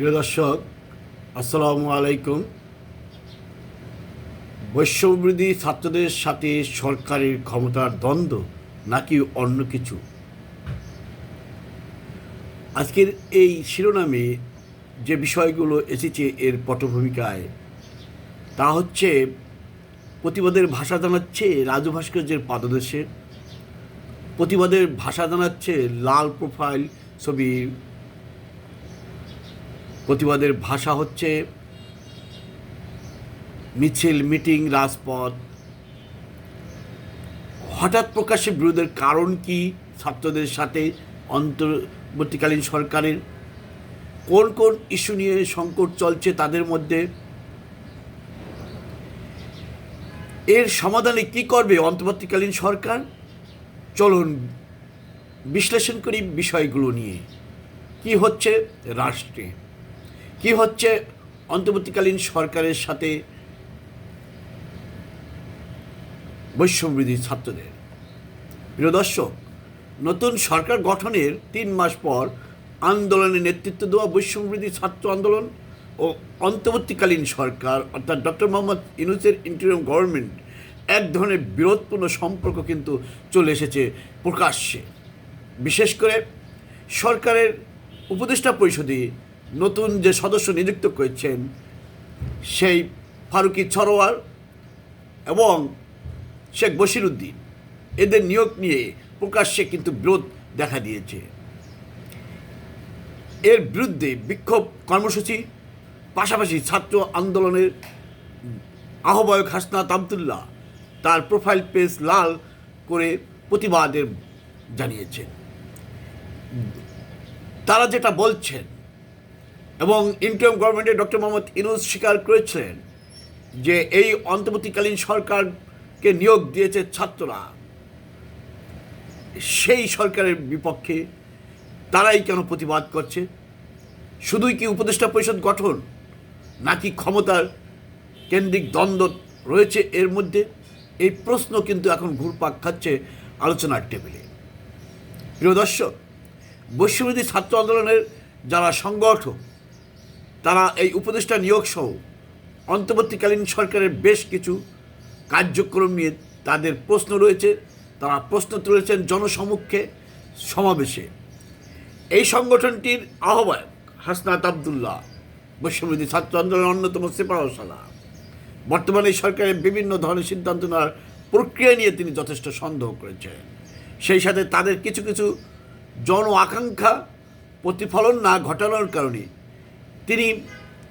প্রিয় দর্শক, আসসালামু আলাইকুম। বৈশ্যবৃদ্ধি ছাত্রদের সাথে সরকারের ক্ষমতার দ্বন্দ্ব নাকি অন্য কিছু? আজকের এই শিরোনামে যে বিষয়গুলো এসেছে এর পটভূমিকায়, তা হচ্ছে প্রতিবাদের ভাষা জানাচ্ছে রাজু ভাস্কর্যের পাদদেশে, প্রতিবাদের ভাষা জানাচ্ছে লাল প্রোফাইল ছবি প্রতিবাদের ভাষা হচ্ছে মিছিল, মিটিং, রাজপথ। হঠাৎ প্রকাশ্যে বিরোধের কারণ কি ছাত্রদের সাথে অন্তর্বর্তীকালীন সরকারের? কোন কোন ইস্যু নিয়ে সংকট চলছে তাদের মধ্যে? এর সমাধানে কি করবে অন্তর্বর্তীকালীন সরকার? চলুন বিশ্লেষণ করি বিষয়গুলো নিয়ে। কি হচ্ছে রাষ্ট্রে? কি হচ্ছে অন্তর্বর্তীকালীন সরকারের সাথে বৈষম্যবিধি ছাত্রদের? প্রিয় দর্শক, নতুন সরকার গঠনের তিন মাস পর আন্দোলনে নেতৃত্ব দেওয়া বৈষম্যবিধি ছাত্র আন্দোলন ও অন্তর্বর্তীকালীন সরকার, অর্থাৎ ডক্টর মোহাম্মদ ইউনুসের ইন্টারিয়াম গভর্নমেন্ট এক ধরনের বিরোধপূর্ণ সম্পর্ক কিন্তু চলে এসেছে প্রকাশ্যে। বিশেষ করে সরকারের উপদেষ্টা পরিষদে নতুন যে সদস্য নিযুক্ত করেছেন সেই ফারুকি ছরোয়ার এবং শেখ বশিরুদ্দিন এদের নিয়োগ নিয়ে প্রকাশ্যে কিন্তু বিরোধ দেখা দিয়েছে। এর বিরুদ্ধে বিক্ষোভ কর্মসূচি, পাশাপাশি ছাত্র আন্দোলনের আহ্বায়ক হাসনাত আবদুল্লাহ তার প্রোফাইল পেজ লাল করে প্রতিবাদের জানিয়েছেন। তারা যেটা বলছেন এবং ইন্টারিম গভর্নমেন্টের ডক্টর মোহাম্মদ ইনুস স্বীকার করেছিলেন যে এই অন্তর্বর্তীকালীন সরকারকে নিয়োগ দিয়েছে ছাত্ররা। সেই সরকারের বিপক্ষে তারাই কেন প্রতিবাদ করছে? শুধুই কি উপদেষ্টা পরিষদ গঠন নাকি ক্ষমতার কেন্দ্রিক দ্বন্দ্ব রয়েছে এর মধ্যে? এই প্রশ্ন কিন্তু এখন ঘুরপাক খাচ্ছে আলোচনার টেবিলে। প্রিয় দর্শক বৈশ্যবিধি ছাত্র আন্দোলনের যারা সংগঠক তারা এই উপদেষ্টা নিয়োগ সহ অন্তর্বর্তীকালীন সরকারের বেশ কিছু কার্যক্রম নিয়ে তাদের প্রশ্ন রয়েছে। তারা প্রশ্ন তুলেছেন জনসমক্ষে সমাবেশে। এই সংগঠনটির আহ্বায়ক হাসনাত আবদুল্লাহ বৈশ্যবিধি ছাত্র আন্দোলনের অন্যতম সেপারসালা বর্তমানে সরকারের বিভিন্ন ধরনের সিদ্ধান্ত নেওয়ার প্রক্রিয়া নিয়ে তিনি যথেষ্ট সন্দেহ করেছেন। সেই সাথে তাদের কিছু কিছু জন আকাঙ্ক্ষা প্রতিফলন না ঘটানোর কারণে তিনি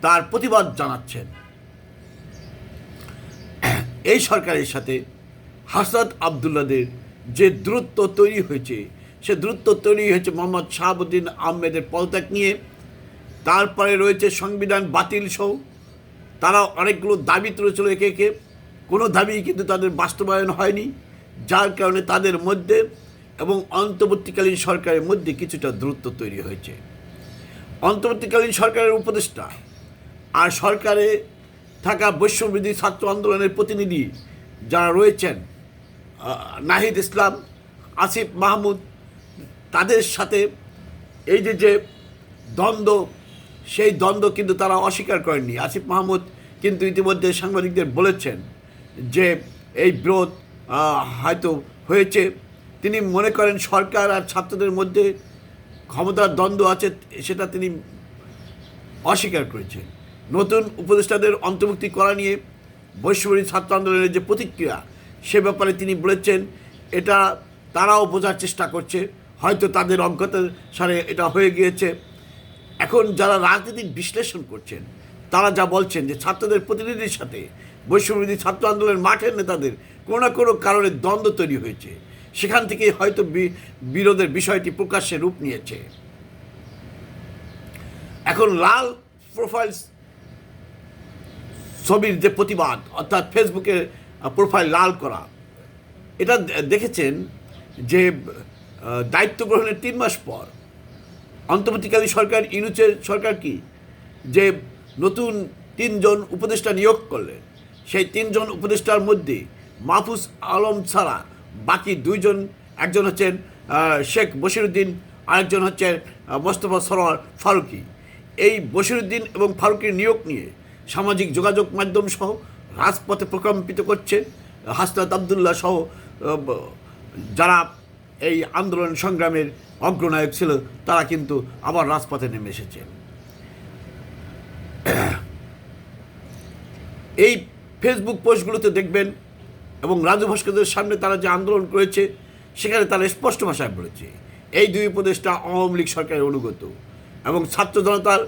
তার প্রতিবাদ জানাচ্ছেন। এই সরকারের সাথে হাসনাত আবদুল্লাদের যে দূরত্ব তৈরি হয়েছে, সে দূরত্ব তৈরি হয়েছে মোহাম্মদ শাহাবুদ্দিন আহমেদের পদত্যাগ নিয়ে। তারপরে রয়েছে সংবিধান বাতিল সহ। তারা অনেকগুলো দাবি তুলেছিল একে একে। কোনো দাবি কিন্তু তাদের বাস্তবায়ন হয়নি, যার কারণে তাদের মধ্যে এবং অন্তর্বর্তীকালীন সরকারের মধ্যে কিছুটা দূরত্ব তৈরি হয়েছে। অন্তর্বর্তীকালীন সরকারের উপদেষ্টা আর সরকারে থাকা বৈশ্যবিধি ছাত্র আন্দোলনের প্রতিনিধি যারা রয়েছেন নাহিদ ইসলাম, আসিফ মাহমুদ, তাদের সাথে এই যে যে দ্বন্দ্ব, সেই দ্বন্দ্ব কিন্তু তারা অস্বীকার করেননি। আসিফ মাহমুদ কিন্তু ইতিমধ্যে সাংবাদিকদের বলেছেন যে এই বিরোধ হয়তো হয়েছে। তিনি মনে করেন সরকার আর ছাত্রদের মধ্যে ক্ষমতার দ্বন্দ্ব আছে, সেটা তিনি অস্বীকার করেছেন। নতুন উপদেষ্টাদের অন্তর্ভুক্তি করা নিয়ে বৈশ্বরী ছাত্র আন্দোলনের যে প্রতিক্রিয়া, সে ব্যাপারে তিনি বলেছেন, এটা তারাও বোঝার চেষ্টা করছে, হয়তো তাদের অজ্ঞতার সারে এটা হয়ে গিয়েছে। এখন যারা রাজনীতিক বিশ্লেষণ করছেন, তারা যা বলছেন যে ছাত্রদের প্রতিনিধির সাথে বৈশ্ববিধি ছাত্র আন্দোলনের মাঠের নেতাদের কোনো না কোনো কারণে দ্বন্দ্ব তৈরি হয়েছে। সেখান থেকে হয়তো বিরোধের বিষয়টি প্রকাশ্যে রূপ নিয়েছে। এখন লাল প্রোফাইল ছবির যে প্রতিবাদ, অর্থাৎ ফেসবুকে প্রোফাইল লাল করা, এটা দেখেছেন যে দায়িত্ব গ্রহণের তিন মাস পর অন্তর্বর্তীকালীন সরকার ইউনুচের সরকার কি? যে নতুন তিনজন উপদেষ্টা নিয়োগ করলেন, সেই তিনজন উপদেষ্টার মধ্যে মাহফুজ আলম ছাড়া বাকি দুইজন, একজন হচ্ছেন শেখ বশিরুদ্দিন, আরেকজন হচ্ছেন মোস্তফা সরোয়ার ফারুকি। এই বশিরুদ্দিন এবং ফারুকের নিয়োগ নিয়ে সামাজিক যোগাযোগ মাধ্যম সহ রাজপথে প্রকম্পিত করছে হাসনাত আবদুল্লাহ সহ যারা এই আন্দোলন সংগ্রামের অগ্রনায়ক ছিল, তারা কিন্তু আবার রাজপথে নেমে এসেছে এই ফেসবুক পোস্টগুলোতে দেখবেন এবং রাজু ভাস্করদের সামনে তারা যে আন্দোলন করেছে, সেখানে তারা স্পষ্ট ভাষায় বলেছে, এই দুই উপদেষ্টা আওয়ামী লীগ সরকারের অনুগত এবং ছাত্র জনতার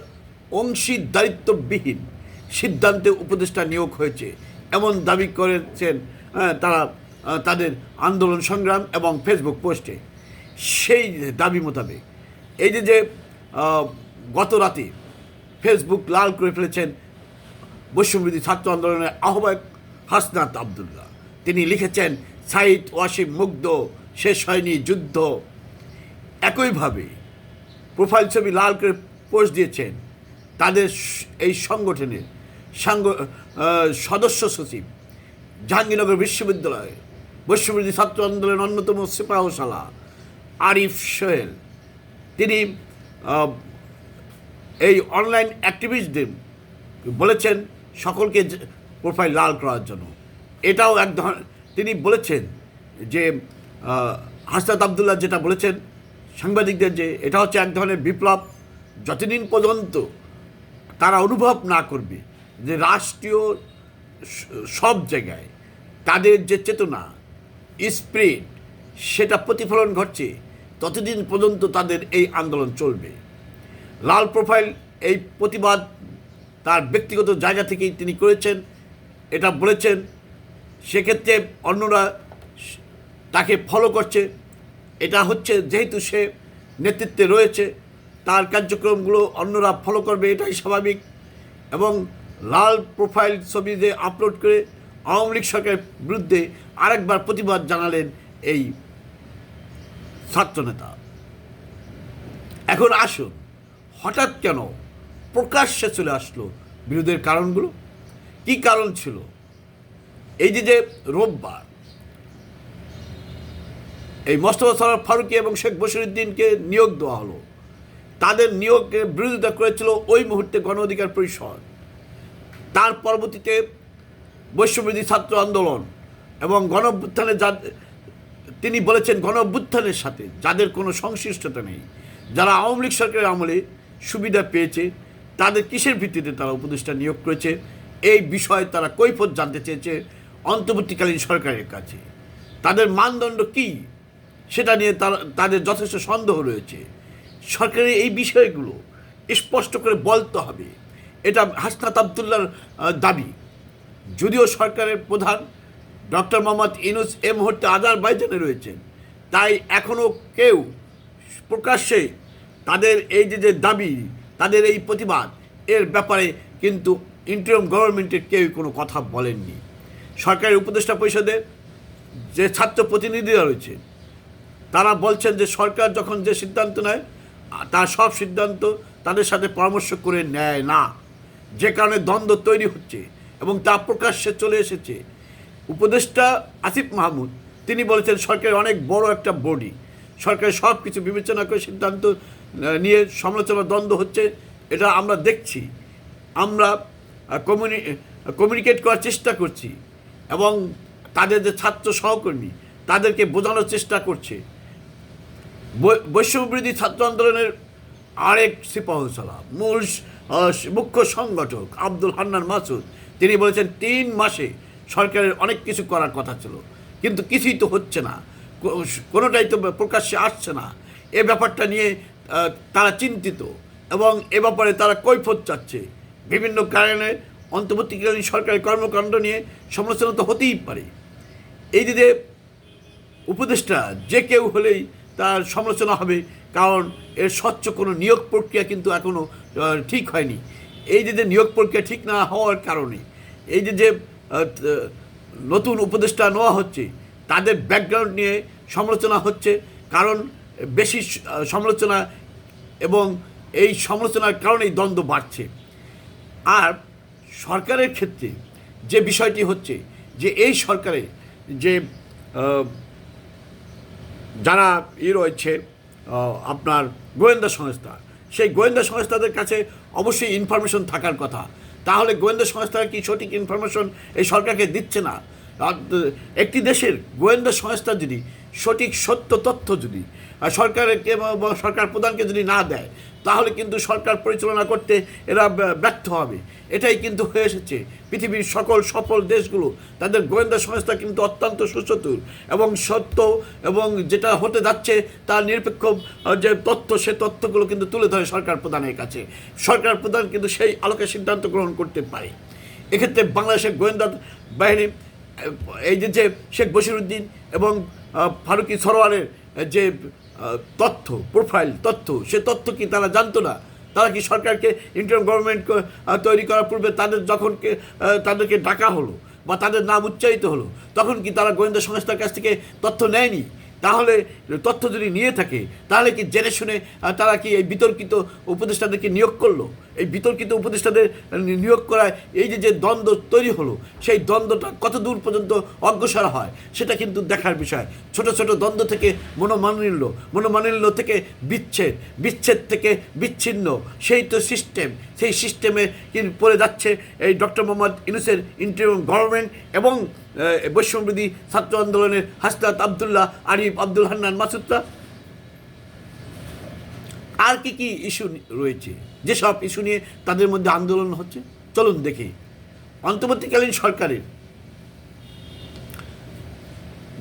অংশীদারিত্ববিহীন সিদ্ধান্তে উপদেষ্টা নিয়োগ হয়েছে। এমন দাবি করেছেন তারা তাদের আন্দোলন সংগ্রাম এবং ফেসবুক পোস্টে। সেই দাবি মোতাবেক, এই যে যে গত রাতে ফেসবুক লাল করে ফেলেছেন বৈশ্যবিরোধী ছাত্র আন্দোলনের আহ্বায়ক হাসনাত আবদুল্লাহ। তিনি লিখেছেন, সাইদ ওয়াসিম মুগ্ধ, শেষ হয়নি যুদ্ধ। একইভাবে প্রোফাইল ছবি লাল করে পোস্ট দিয়েছেন, তাদের এই সংগঠনের সাংগ সদস্য সচিব, জাহাঙ্গীরনগর বিশ্ববিদ্যালয় বৈশ্যবিরোধী ছাত্র আন্দোলনের অন্যতম সিপাহশালা, আরিফ সোহেল। তিনি এই অনলাইন অ্যাক্টিভিস্টদের বলেছেন, সকলকে প্রোফাইল লাল করার জন্য। এটাও এক ধরনের তিনি বলেছেন যে হাসনাত আবদুল্লাহ যেটা বলেছেন, সাংবাদিকদের যে, এটা হচ্ছে এক ধরনের বিপ্লব, যতদিন পর্যন্ত তারা অনুভব না করবে যে রাষ্ট্রীয় সব জায়গায় তাদের যে চেতনা, স্প্রিট, সেটা প্রতিফলন ঘটছে, ততদিন পর্যন্ত তাদের এই আন্দোলন চলবে। লাল প্রোফাইল এই প্রতিবাদ তার ব্যক্তিগত জায়গা থেকেই তিনি করেছেন, এটা বলেছেন। সেক্ষেত্রে অন্যরা তাকে ফলো করছে। এটা হচ্ছে যেহেতু সে নেতৃত্বে রয়েছে, তার কার্যক্রমগুলো অন্যরা ফলো করবে, এটাই স্বাভাবিক। এবং লাল প্রোফাইল ছবি যে আপলোড করে আওয়ামী লীগ সরকারের বিরুদ্ধে আরেকবার প্রতিবাদ জানালেন এই ছাত্রনেতা। এখন আসুন, হঠাৎ কেন প্রকাশ্যে চলে আসলো বিরোধের কারণগুলো? কি কারণ ছিল? এই যে যে রোববার, এই মোস্তফা সরার ফারুকি এবং শেখ বসিরুদ্দিনকে নিয়োগ দেওয়া হলো। তাদের নিয়োগের বিরোধিতা করেছিল ওই মুহূর্তে গণ অধিকার পরিষদ। তার পরবর্তীতে বৈশ্যবিরোধী ছাত্র আন্দোলন এবং গণ অভ্যুত্থানে যা তিনি বলেছেন গণ অভ্যুত্থানের সাথে যাদের কোনো সংশ্লিষ্টতা নেই, যারা আওয়ামী লীগ সরকারের আমলে সুবিধা পেয়েছে, তাদের কিসের ভিত্তিতে তারা উপদেষ্টা নিয়োগ করেছে, এই বিষয়ে তারা কৈফত জানতে চেয়েছে। অন্তর্বর্তীকালীন সরকারের কাছে। তাদের মানদণ্ড কি? সেটা নিয়ে তাদের যথেষ্ট সন্দেহ রয়েছে। সরকারের এই বিষয়গুলো স্পষ্ট করে বলতে হবে। এটা হাসনাত আবদুল্লার দাবি। যদিও সরকারের প্রধান ডক্টর মোহাম্মদ ইনুস এ মুহূর্তে আজারবাইজানে রয়েছেন, তাই এখনও কেউ প্রকাশ্যে তাদের এই যে যে দাবি, তাদের এই প্রতিবাদ, এর ব্যাপারে কিন্তু ইন্টারিম গভর্নমেন্টের কেউ কোনো কথা বলেননি। সরকারের উপদেষ্টা পরিষদে যে ছাত্র প্রতিনিধিরা রয়েছে, তারা বলছেন যে সরকার যখন যে সিদ্ধান্ত নেয়, তার সব সিদ্ধান্ত তাদের সাথে পরামর্শ করে নেয় না। যে কারণে দ্বন্দ্ব তৈরি হচ্ছে এবং তা প্রকাশ্যে চলে এসেছে। উপদেষ্টা আসিফ মাহমুদ, তিনি বলেছেন সরকারের অনেক বড় একটা বডি সরকারের সব কিছু বিবেচনা করে সিদ্ধান্ত নিয়ে সমালোচনা, দ্বন্দ্ব হচ্ছে, এটা আমরা দেখছি। আমরা কমিউনি কমিউনিকেট করার চেষ্টা করছি। এবং তাদের যে ছাত্র সহকর্মী, তাদেরকে বোঝানোর চেষ্টা করছে। বৈ- বৈষম্যবিরোধী ছাত্র আন্দোলনের আরেক সিপাহসালা মূল মুখ্য সংগঠক আব্দুল হান্নান মাসুদ, তিনি বলেছেন, তিন মাসে সরকারের অনেক কিছু করার কথা ছিল, কিন্তু কিছুই তো হচ্ছে না। কোনোটাই তো প্রকাশ্যে আসছে না। এ ব্যাপারটা নিয়ে তারা চিন্তিত এবং এ ব্যাপারে তারা কৈফত চাচ্ছে। বিভিন্ন কারণে অন্তর্বর্তীকালীন সরকারের কর্মকাণ্ড নিয়ে সমালোচনা তো হতেই পারে। এই যে উপদেষ্টা যে কেউ হলেই তার সমালোচনা হবে, কারণ এর স্বচ্ছ কোনো নিয়োগ প্রক্রিয়া কিন্তু এখনও ঠিক হয়নি। এই যে যে নিয়োগ প্রক্রিয়া ঠিক না হওয়ার কারণে, এই যে যে নতুন উপদেষ্টা নেওয়া হচ্ছে, তাদের ব্যাকগ্রাউন্ড নিয়ে সমালোচনা হচ্ছে, কারণ বেশি সমালোচনা এবং এই সমালোচনার কারণেই দ্বন্দ্ব বাড়ছে। আর সরকারের ক্ষেত্রে যে বিষয়টি হচ্ছে যে এই সরকারে যে যারা ই রয়েছে আপনার গোয়েন্দা সংস্থা, সেই গোয়েন্দা সংস্থাদের কাছে অবশ্যই ইনফরমেশন থাকার কথা। তাহলে গোয়েন্দা সংস্থারা কি সঠিক ইনফরমেশন এই সরকারকে দিচ্ছে না? একটি দেশের গোয়েন্দা সংস্থা যদি সঠিক সত্য তথ্য যদি সরকারকে সরকার প্রধানকে যদি না দেয়, তাহলে কিন্তু সরকার পরিচালনা করতে এরা ব্যর্থ হবে। এটাই কিন্তু হয়ে এসেছে। পৃথিবীর সকল সফল দেশগুলো, তাদের গোয়েন্দা সংস্থা কিন্তু অত্যন্ত সুচতুর এবং সত্য এবং যেটা হতে যাচ্ছে তার নিরপেক্ষ যে তথ্য, সে তথ্যগুলো কিন্তু তুলে ধরে সরকার প্রধানের কাছে। সরকার প্রধান কিন্তু সেই আলোকে সিদ্ধান্ত গ্রহণ করতে পারে। এক্ষেত্রে বাংলাদেশের গোয়েন্দা বাহিনী এই যে শেখ বশিরুদ্দিন এবং ফারুকি সরোয়ারের যে তথ্য প্রোফাইল তথ্য, সে তথ্য কি তারা জানতো না? তারা কি সরকারকে ইন্টার গভর্নমেন্ট তৈরি করার পূর্বে তাদের যখন তাদেরকে ডাকা হলো বা তাদের নাম উচ্চারিত হলো, তখন কি তারা গোয়েন্দা সংস্থার কাছ থেকে তথ্য নেয়নি? তাহলে তথ্য যদি নিয়ে থাকে, তাহলে কি জেনে শুনে তারা কি এই বিতর্কিত উপদেষ্টাদেরকে নিয়োগ করল? এই বিতর্কিত উপদেষ্টাদের নিয়োগ করায় এই যে যে দ্বন্দ্ব তৈরি হলো, সেই দ্বন্দ্বটা কত দূর পর্যন্ত অগ্রসর হয়, সেটা কিন্তু দেখার বিষয়। ছোট ছোট দ্বন্দ্ব থেকে মনোমালিন্য মনোমালিন্য থেকে বিচ্ছেদ বিচ্ছেদ থেকে বিচ্ছিন্ন, সেই তো সিস্টেম সেই সিস্টেমে পড়ে যাচ্ছে, এই ডক্টর মোহাম্মদ ইউনুসের ইন্টারিম গভর্নমেন্ট এবং বৈষম্যবিধি ছাত্র আন্দোলনের হাসনাত আবদুল্লাহ, আরিফ আব্দুল হান্নান মাসুদরা। আর কি কি ইস্যু রয়েছে? যেসব ইস্যু নিয়ে তাদের মধ্যে আন্দোলন হচ্ছে? চলুন দেখি। অন্তর্বর্তীকালীন সরকারের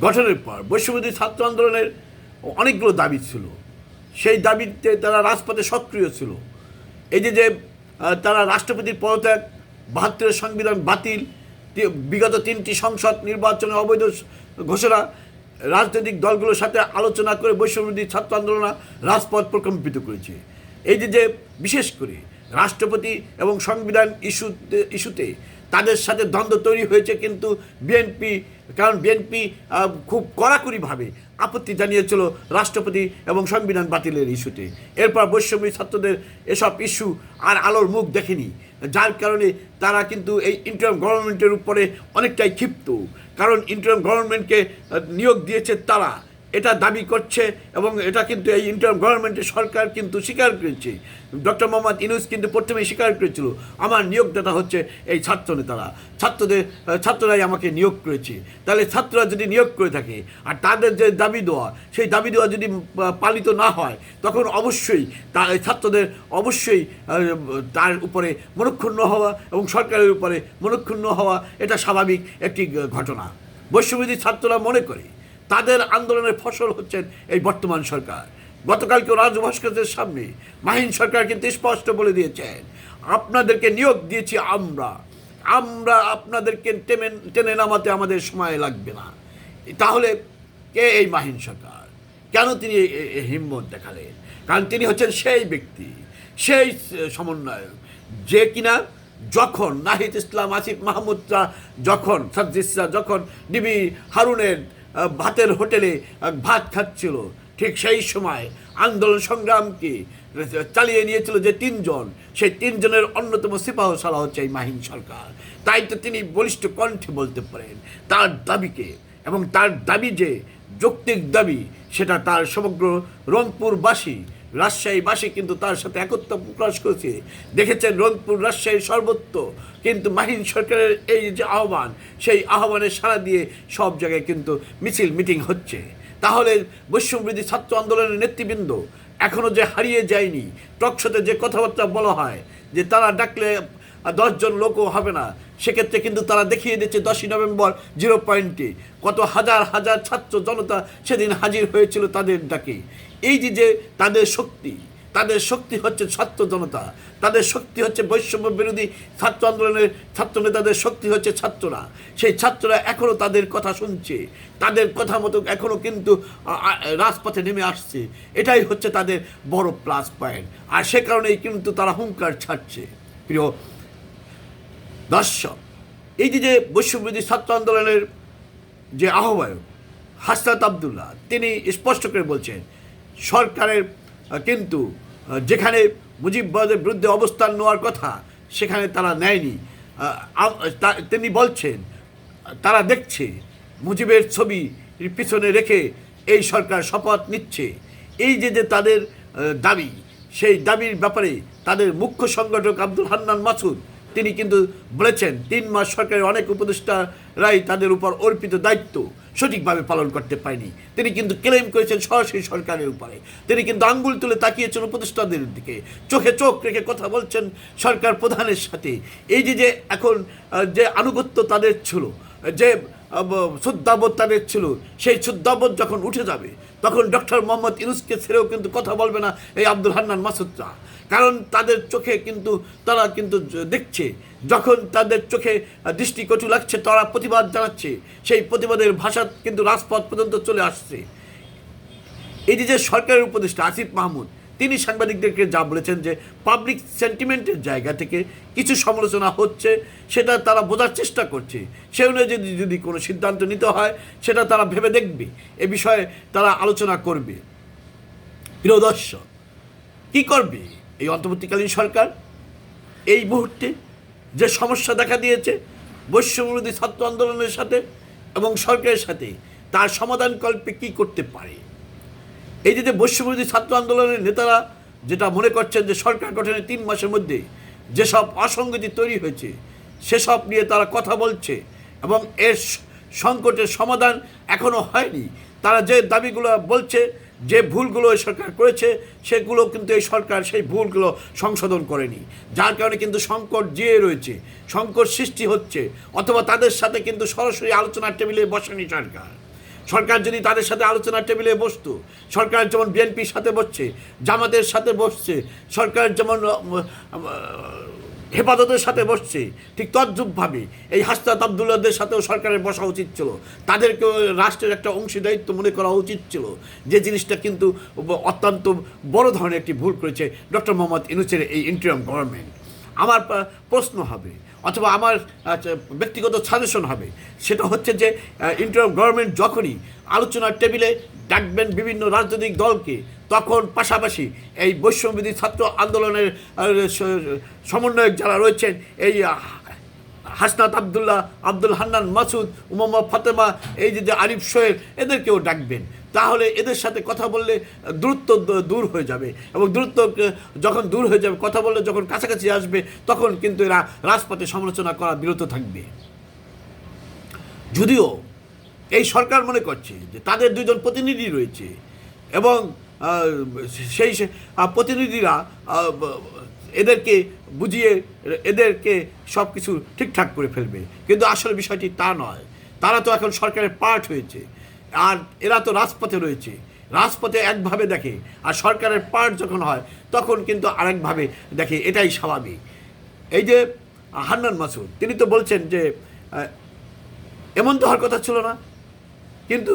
গঠনের পর বৈশ্যবাদী ছাত্র আন্দোলনের অনেকগুলো দাবি ছিল। সেই দাবিতে তারা রাজপথে সক্রিয় ছিল। এই যে যে তারা রাষ্ট্রপতির পদত্যাগ, বাহাত্তরের সংবিধান বাতিল বিগত তিনটি সংসদ নির্বাচনে অবৈধ ঘোষণা, রাজনৈতিক দলগুলোর সাথে আলোচনা করে বৈষম্যবিরোধী ছাত্র আন্দোলন রাজপথ প্রকম্পিত করেছে। এই যে যে বিশেষ করে রাষ্ট্রপতি এবং সংবিধান ইস্যুতে ইস্যুতে তাদের সাথে দ্বন্দ্ব তৈরি হয়েছে কিন্তু বিএনপি, কারণ বিএনপি খুব কড়াকড়িভাবে আপত্তি জানিয়েছিল রাষ্ট্রপতি এবং সংবিধান বাতিলের ইস্যুতে। এরপর বৈষম্যী ছাত্রদের এসব ইস্যু আর আলোর মুখ দেখেনি। যার কারণে তারা কিন্তু এই ইন্টারিম গভর্নমেন্টের উপরে অনেকটাই ক্ষিপ্ত। কারণ ইন্টারিম গভর্নমেন্টকে নিয়োগ দিয়েছে তারা। এটা দাবি করছে এবং এটা কিন্তু এই ইন্টারিম গভর্নমেন্টের সরকার কিন্তু স্বীকার করেছে। ডক্টর মোহাম্মদ ইনুস কিন্তু প্রথমে স্বীকার করেছিল, আমার নিয়োগদাতা হচ্ছে এই ছাত্র নেতারা। ছাত্রদের, ছাত্ররাই আমাকে নিয়োগ করেছে। তাহলে ছাত্ররা যদি নিয়োগ করে থাকে, আর তাদের যে দাবি দেওয়া, সেই দাবি দেওয়া যদি পালিত না হয়, তখন অবশ্যই তা ছাত্রদের অবশ্যই তার উপরে মনক্ষুণ্ণ হওয়া এবং সরকারের উপরে মনক্ষুণ্ণ হওয়া, এটা স্বাভাবিক একটি ঘটনা। বৈশ্যবিধি ছাত্ররা মনে করে। তাদের আন্দোলনের ফসল হচ্ছেন এই বর্তমান সরকার। গতকালকে রাজভাস্করের সামনে মাহিন সরকার কিন্তু স্পষ্ট বলে দিয়েছেন, আপনাদেরকে নিয়োগ দিয়েছি আমরা। আমরা আপনাদেরকে টেনে টেনে নামাতে আমাদের সময় লাগবে না। তাহলে কে এই মাহিন সরকার? কেন তিনি হিম্মত দেখালেন? কারণ তিনি হচ্ছেন সেই ব্যক্তি, সেই সমন্বয়ক, যে কিনা যখন নাহিদ ইসলাম, আসিফ মাহমুদরা যখন সাজ্জিসরা যখন ডিবি হারুনের ভাতের হোটেলে ভাত খাচ্ছিল। ঠিক সেই সময় আন্দোলন সংগ্রামকে চালিয়ে নিয়েছিল যে তিনজন, সেই তিনজনের অন্যতম সিপাহ সালা হচ্ছে এই মাহিন সরকার। তাই তো তিনি বলিষ্ঠ কণ্ঠে বলতে পারেন, তার দাবিকে এবং তার দাবি যে যৌক্তিক দাবি, সেটা তার সমগ্র রংপুরবাসী রাজশাহীবাসী কিন্তু তার সাথে একত্র প্রকাশ করেছে। দেখেছেন রংপুর রাজশাহীর সর্বত্র কিন্তু মাহিন সরকারের এই যে আহ্বান, সেই আহ্বানে সাড়া দিয়ে সব জায়গায় কিন্তু মিছিল মিটিং হচ্ছে। তাহলে বৈষম্যবিধি ছাত্র আন্দোলনের নেতৃবৃন্দ এখনও যে হারিয়ে যায়নি, টকশোতে যে কথাবার্তা বলা হয়, যে তারা ডাকলে দশজন লোকও হবে না সেক্ষেত্রে কিন্তু তারা দেখিয়ে দিচ্ছে দশই নভেম্বর জিরো পয়েন্টে। কত হাজার হাজার ছাত্র জনতা সেদিন হাজির হয়েছিল তাদের ডাকে। এই যে যে তাদের শক্তি তাদের শক্তি হচ্ছে ছাত্র জনতা, তাদের শক্তি হচ্ছে বৈষম্য বিরোধী ছাত্র আন্দোলনের ছাত্র নেতাদের শক্তি হচ্ছে ছাত্ররা। সেই ছাত্ররা এখনও তাদের কথা শুনছে, তাদের কথা মতো এখনও কিন্তু রাজপথে নেমে আসছে। এটাই হচ্ছে তাদের বড় প্লাস পয়েন্ট আর সে কারণেই কিন্তু তারা হুঙ্কার ছাড়ছে। প্রিয় দর্শক এই যে যে বৈশ্যবিধি ছাত্র আন্দোলনের যে আহ্বায়ক, হাসনাত আবদুল্লাহ, তিনি স্পষ্ট করে বলছেন, সরকারের কিন্তু যেখানে মুজিববাদের বিরুদ্ধে অবস্থান নেওয়ার কথা, সেখানে তারা নেয়নি। তিনি বলছেন, তারা দেখছে, মুজিবের ছবি পিছনে রেখে এই সরকার শপথ নিচ্ছে। এই যে যে তাদের দাবি, সেই দাবির ব্যাপারে তাদের মুখ্য সংগঠক আব্দুল হান্নান মাসুদ তিনি কিন্তু বলেছেন, তিন মাস সরকারের অনেক উপদেষ্টারাই তাদের উপর অর্পিত দায়িত্ব সঠিকভাবে পালন করতে পারেনি। তিনি কিন্তু ক্লেম করেছেন সরাসরি সরকারের উপরে। তিনি কিন্তু আঙ্গুল তুলে তাকিয়েছেন উপদেষ্টাদের দিকে। চোখে চোখ রেখে কথা বলছেন সরকার প্রধানের সাথে। এই যে যে এখন যে আনুগত্য তাদের ছিল, যে শ্রদ্ধাবোধ তাদের ছিল, সেই শ্রদ্ধাবোধ যখন উঠে যাবে, তখন ডক্টর মোহাম্মদ ইউনুসকে ছেড়েও কিন্তু কথা বলবে না এই আব্দুল হান্নান মাসুদরা। কারণ তাদের চোখে কিন্তু, তারা কিন্তু দেখছে। যখন তাদের চোখে দৃষ্টি দৃষ্টিকটু লাগছে, তারা প্রতিবাদ জানাচ্ছে। সেই প্রতিবাদের ভাষা কিন্তু রাজপথ পর্যন্ত চলে আসছে। এই যে সরকারের উপদেষ্টা আসিফ মাহমুদ, তিনি সাংবাদিকদেরকে যা বলেছেন যে পাবলিক সেন্টিমেন্টের জায়গা থেকে কিছু সমালোচনা হচ্ছে, সেটা তারা বোঝার চেষ্টা করছে। সে অনুযায়ী যদি কোনো সিদ্ধান্ত নিতে হয়, সেটা তারা ভেবে দেখবে। এ বিষয়ে তারা আলোচনা করবে। প্রিয় দর্শক, কী করবে? এই অন্তর্বর্তীকালীন সরকার, এই মুহূর্তে যে সমস্যা দেখা দিয়েছে বৈশ্যবিরোধী ছাত্র আন্দোলনের সাথে এবং সরকারের সাথে, তার সমাধান কল্পে কী করতে পারে? এই যে বৈশ্যবিরোধী ছাত্র আন্দোলনের নেতারা যেটা মনে করছেন যে সরকার গঠনের তিন মাসের মধ্যে যেসব অসঙ্গতি তৈরি হয়েছে, সেসব নিয়ে তারা কথা বলছে এবং এর সংকটের সমাধান এখনও হয়নি। তারা যে দাবিগুলো বলছে যে ভুলগুলো এই সরকার করেছে, সেগুলো কিন্তু এই সরকার সেই ভুলগুলো সংশোধন করেনি। যার কারণে কিন্তু সংকট জিয়ে রয়েছে, সংকট সৃষ্টি হচ্ছে, অথবা তাদের সাথে কিন্তু সরাসরি আলোচনার টেবিলে বসেনি সরকার। সরকার যদি তাদের সাথে আলোচনার টেবিলে বসতো, সরকার যেমন বিএনপির সাথে বসছে, জামাতের সাথে বসছে, সরকার যেমন হেফাজতের সাথে বসছে। ঠিক তদ্রূপভাবে এই হাসনাত আবদুল্লাদের সাথেও সরকারের বসা উচিত ছিল। তাদেরকেও রাষ্ট্রের একটা অংশীদারিত্ব মনে করা উচিত ছিল। যে জিনিসটা কিন্তু অত্যন্ত বড় ধরনের একটি ভুল করেছে ডক্টর মোহাম্মদ ইনুসের এই ইন্টারিয়াম গভর্নমেন্ট আমার প্রশ্ন হবে অথবা আমার আচ্ছা, ব্যক্তিগত সাজেশন হবে। সেটা হচ্ছে যে ইন্টারিয়াম গভর্নমেন্ট যখনই আলোচনার টেবিলে ডাকবেন বিভিন্ন রাজনৈতিক দলকে তখন পাশাপাশি এই বৈষম্যবিধি ছাত্র আন্দোলনের সমন্বয়ক যারা রয়েছেন, এই হাসনাত আবদুল্লাহ, আব্দুল হান্নান মাসুদ উমাম্মা ফাতেমা, এই যে আরিফ সোহেল, এদেরকেও ডাকবেন। তাহলে এদের সাথে কথা বললে দূরত্ব দূর হয়ে যাবে এবং দূরত্ব যখন দূর হয়ে যাবে, কথা বললে যখন কাছাকাছি আসবে, তখন কিন্তু এরা রাজপথে সমালোচনা করা বিরত থাকবে। যদিও এই সরকার মনে করছে যে তাদের দুজন প্রতিনিধি রয়েছে এবং সেই প্রতিনিধিরা এদেরকে বুঝিয়ে এদেরকে সব কিছু ঠিকঠাক করে ফেলবে। কিন্তু আসল বিষয়টি তা নয়। তারা তো এখন সরকারের পার্ট হয়েছে। আর এরা তো রাজপথে রয়েছে। রাজপথে একভাবে দেখে, আর সরকারের পার্ট যখন হয়, তখন কিন্তু আরেকভাবে দেখে। এটাই স্বাভাবিক। এই যে, হান্নান মাসুদ, তিনি তো বলছেন যে এমন তো হওয়ার কথা ছিল না। কিন্তু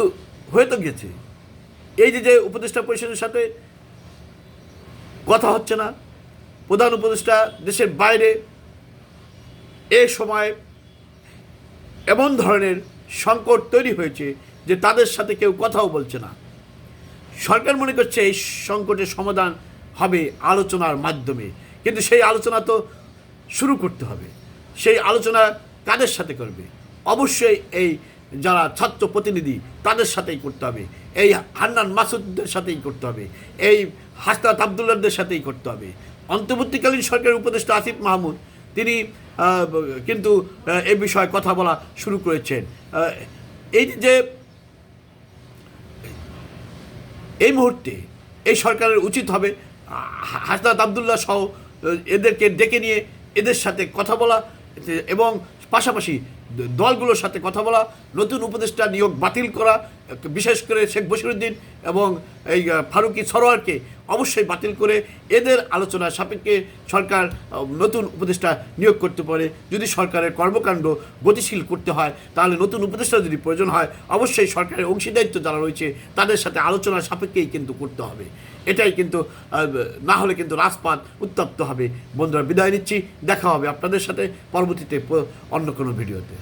হয়ে তো গেছে। এই যে যে উপদেষ্টা পরিষদের সাথে কথা হচ্ছে না, প্রধান উপদেষ্টা দেশের বাইরে এ সময় এমন ধরনের সংকট তৈরি হয়েছে যে তাদের সাথে কেউ কথাও বলছে না। সরকার মনে করছে এই সংকটের সমাধান হবে আলোচনার মাধ্যমে, কিন্তু সেই আলোচনা তো শুরু করতে হবে। সেই আলোচনা কাদের সাথে করবে? অবশ্যই এই যারা ছাত্র প্রতিনিধি, তাদের সাথেই করতে হবে। এই হান্নান মাসুদদের সাথেই করতে হবে। এই হাসনাত আবদুল্লাদের সাথেই করতে হবে। অন্তর্বর্তীকালীন সরকারের উপদেষ্টা আসিফ মাহমুদ, তিনি কিন্তু এ বিষয়ে কথা বলা শুরু করেছেন। এই যে, এই মুহূর্তে এই সরকারের উচিত হবে, হাসনাত আবদুল্লাহ সহ এদেরকে ডেকে নিয়ে এদের সাথে কথা বলা এবং পাশাপাশি দলগুলোর সাথে কথা বলা, নতুন উপদেষ্টা নিয়োগ বাতিল করা, বিশেষ করে শেখ বসিরুদ্দিন এবং এই ফারুকি সরোয়ারকে অবশ্যই বাতিল করে এদের আলোচনার সাপেক্ষে সরকার নতুন উপদেষ্টা নিয়োগ করতে পারে। যদি সরকারের কর্মকাণ্ড গতিশীল করতে হয়, তাহলে নতুন উপদেষ্টা যদি প্রয়োজন হয়, অবশ্যই সরকারের অংশীদারিত্ব যারা রয়েছে, তাদের সাথে আলোচনার সাপেক্ষেই কিন্তু করতে হবে। এটাই কিন্তু না হলে কিন্তু রাজপাত উত্তপ্ত হবে। বন্ধুরা, বিদায় নিচ্ছি। দেখা হবে আপনাদের সাথে পরবর্তীতে অন্য কোনো ভিডিওতে।